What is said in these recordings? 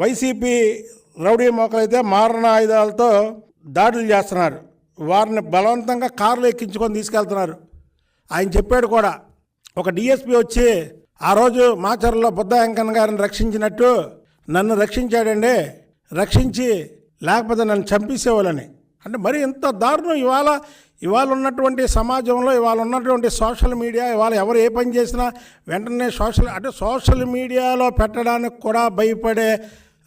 YCP rowdy మోకలైతే మారణ ఆయుధాలతో దాడులు చేస్తున్నారు. వారిని బలవంతంగా కార్లు ఎక్కించుకొని తీసుకెళ్తున్నారు. ఆయన చెప్పాడు కూడా ఒక డిఎస్పీ వచ్చి ఆ రోజు మాచర్లో బుద్ధ వెంకన్న గారిని రక్షించినట్టు నన్ను రక్షించాడండి రక్షించి లేకపోతే నన్ను చంపేసేవాళ్ళని. అంటే మరి ఇంత దారుణం. ఇవాళ ఇవాళ ఉన్నటువంటి సమాజంలో ఇవాళ ఉన్నటువంటి సోషల్ మీడియా ఇవాళ ఎవరు ఏ పని చేసినా వెంటనే సోషల్ అంటే సోషల్ మీడియాలో పెట్టడానికి కూడా భయపడే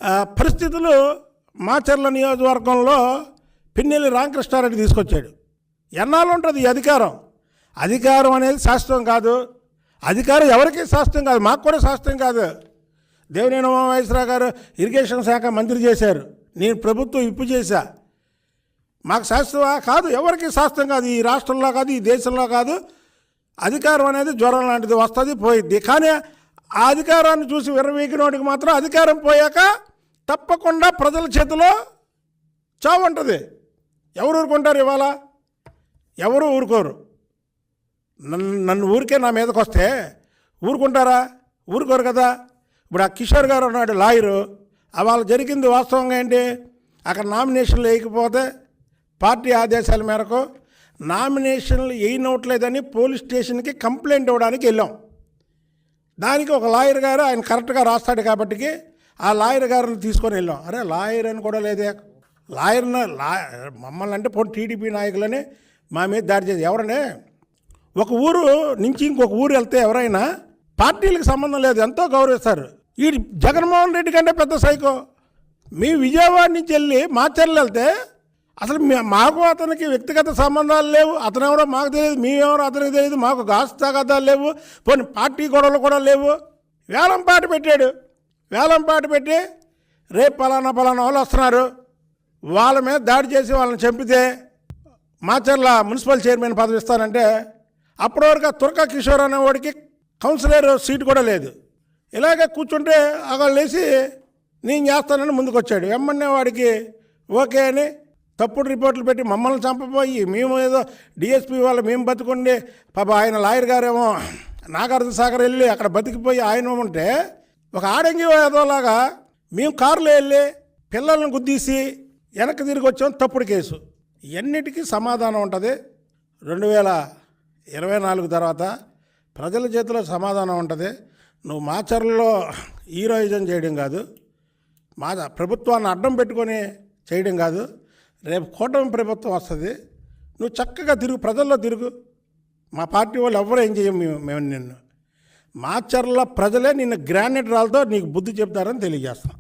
పరిస్థితులు మాచర్ల నియోజకవర్గంలో పిన్నెల్లి రామకృష్ణారెడ్డి తీసుకొచ్చాడు. ఎన్నాళ్ళు ఉంటుంది ఈ అధికారం? అధికారం అనేది శాస్త్రం కాదు. అధికారం ఎవరికి శాస్త్రం కాదు మాకు కూడా శాస్త్రం కాదు. దేవినేని ఉమామహేశ్వరరావు గారు ఇరిగేషన్ శాఖ మంత్రి చేశారు. నేను ప్రభుత్వం ఇప్పు చేశా. మాకు శాస్త్రమా కాదు ఎవరికి శాస్త్రం కాదు. ఈ రాష్ట్రంలో కాదు ఈ దేశంలో కాదు. అధికారం అనేది జ్వరం లాంటిది వస్తుంది పోయిద్ది. కానీ ఆ అధికారాన్ని చూసి విరవీకినోడికి మాత్రం అధికారం పోయాక తప్పకుండా ప్రజల చేతిలో చావు ఉంటుంది. ఎవరు ఊరుకుంటారు ఇవాళ? ఎవరు ఊరుకోరు? నన్ను నన్ను ఊరికే నా మీదకి వస్తే ఊరుకుంటారా? ఊరుకోరు కదా. ఇప్పుడు ఆ కిషోర్ గారు ఉన్నాడు లాయరు. అవాళ జరిగింది వాస్తవంగా ఏంటి? అక్కడ నామినేషన్లు వేయకపోతే పార్టీ ఆదేశాల మేరకు నామినేషన్లు వేయనవట్లేదని పోలీస్ స్టేషన్కి కంప్లైంట్ ఇవ్వడానికి వెళ్ళాం. దానికి ఒక లాయర్ గారు ఆయన కరెక్ట్గా రాస్తాడు కాబట్టికి ఆ లాయర్ గారిని తీసుకొని వెళ్ళాం. అరే లాయర్ అని కూడా లేదే. లాయర్ని లా మమ్మల్ని అంటే పోనీ టీడీపీ నాయకులని మా మీద దాడి చేసి ఎవరనే ఒక ఊరు నుంచి ఇంకొక ఊరు వెళ్తే ఎవరైనా పార్టీలకు సంబంధం లేదు. ఎంతో గౌరవిస్తారు ఈ జగన్మోహన్ రెడ్డి కంటే పెద్ద సైకో. మీ విజయవాడ నుంచి వెళ్ళి మాచర్లు వెళ్తే అసలు మాకు అతనికి వ్యక్తిగత సంబంధాలు లేవు. అతను ఎవరో మాకు తెలియదు. మేమెవరో అతనికి తెలియదు. మాకు గాస్తు తగాదాలు లేవు. పోనీ పార్టీ గొడవలు కూడా లేవు. వేలం పాట పెట్టాడు. వేలం పాటు పెట్టి రేపు పలానా పలానా వాళ్ళు వస్తున్నారు. వాళ్ళ మీద దాడి చేసి వాళ్ళని చంపితే మాచర్ల మున్సిపల్ చైర్మన్ పదవి ఇస్తానంటే అప్పటి వరకు తుర్క తుర్కా కిషోర్ అనేవాడికి కౌన్సిలర్ సీట్ కూడా లేదు. ఇలాగే కూర్చుంటే అక్కడ లేచి నేను చేస్తానని ముందుకొచ్చాడు. వెమ్మన్నే వాడికి ఓకే అని తప్పుడు రిపోర్ట్లు పెట్టి మమ్మల్ని చంపబోయి మేము ఏదో డిఎస్పీ వాళ్ళు మేము బతుకుండి పాప ఆయన లాయర్ గారేమో నాగార్జున సాగర్ వెళ్ళి అక్కడ బతికిపోయి ఆయన ఉంటే ఒక ఆడంగి ఏదోలాగా మేము కారులో వెళ్ళి పిల్లల్ని గుద్దీసి వెనక్కి తిరిగి వచ్చాం తప్పుడు కేసు. ఎన్నిటికీ సమాధానం ఉంటుంది. రెండు వేల ఇరవై నాలుగు తర్వాత ప్రజల చేతిలో సమాధానం ఉంటుంది. నువ్వు మా మాచర్లలో హీరోయిజం చేయడం కాదు మా ప్రభుత్వాన్ని అడ్డం పెట్టుకొని చేయడం కాదు రేపు కూటమి ప్రభుత్వం వస్తుంది. నువ్వు చక్కగా తిరుగు ప్రజల్లో తిరుగు. మా పార్టీ వాళ్ళు ఎవరు ఏం చేయం మేము మేము నిన్ను. మాచర్ల ప్రజలే నిన్ను గ్రానైట్ రాళ్ళతో నీకు బుద్ధి చెప్తారని తెలియజేస్తాం